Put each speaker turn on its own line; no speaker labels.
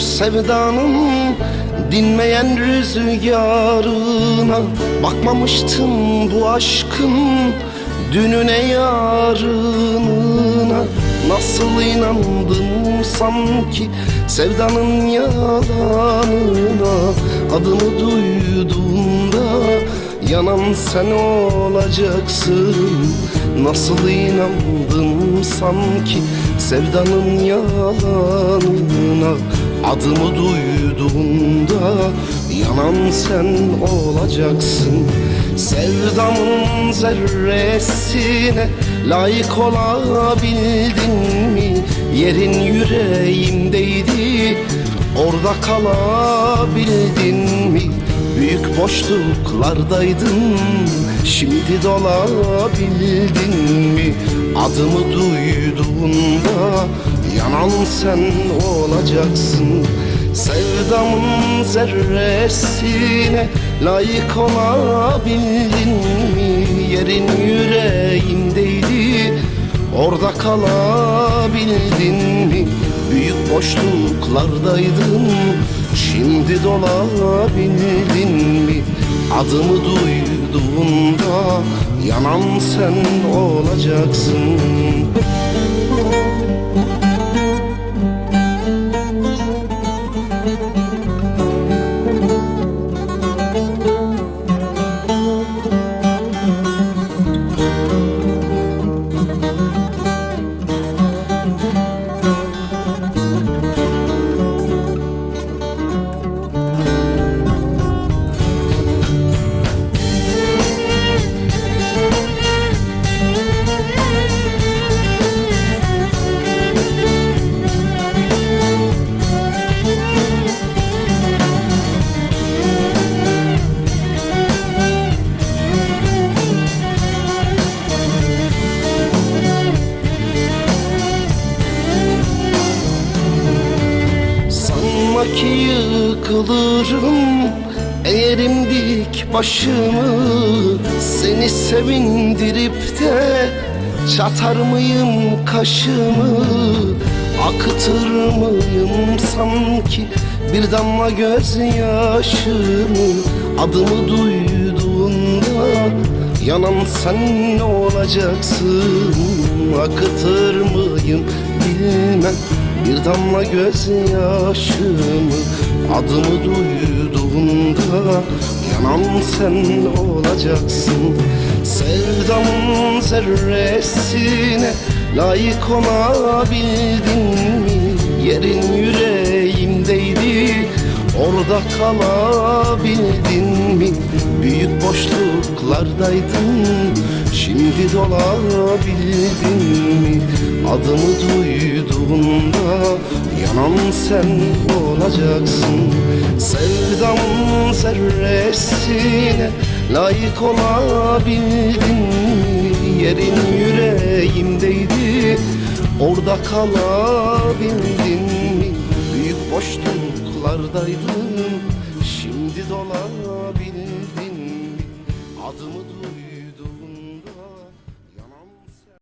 sevdanın dinmeyen rüzgarına. Bakmamıştım bu aşkın dününe yarınına. Nasıl inandım sanki sevdanın yalanına? Adımı duyduğunda yanan sen olacaksın. Nasıl inandım sanki sevdanın yalanına Adımı duyduğunda yanan sen olacaksın Sevdamın zerresine layık olabildin mi? Yerin yüreğimdeydi orada kalabildin mi? Büyük boşluklardaydın Şimdi dolabildin mi? Adımı duyduğunda Yanan sen olacaksın Sevdamın zerresine Layık olabildin mi? Yerin yüreğimdeydi Orada kalabildin mi? Büyük boşluklardaydın Şimdi dolabildin mi? Adımı duyduğunda Yanan sen olacaksın thank you. Sanma ki yıkılırım Eğerim dik başımı. Seni sevindirip de Çatar mıyım kaşımı? Akıtır mıyım sanki Bir damla gözyaşımı Adımı duyduğunda Yanan sen ne olacaksın? Akıtır mıyım bilmem Bir damla gözyaşımı Adımı duyduğunda Yanan sen olacaksın Sevdamın zerresine Layık olabildin mi? Yerin yüreğimdeydi Orada kalabildin mi? Büyük boşluklardaydın Şimdi dolabildin mi? Adımı duyduğunda Yanan sen olacaksın Sevdamın zerresine Layık olabildin mi? Yerin yüreğimdeydi Orada kalabildin mi? Büyük boşluklardaydın Şimdi dolabildin mi? Adımı duy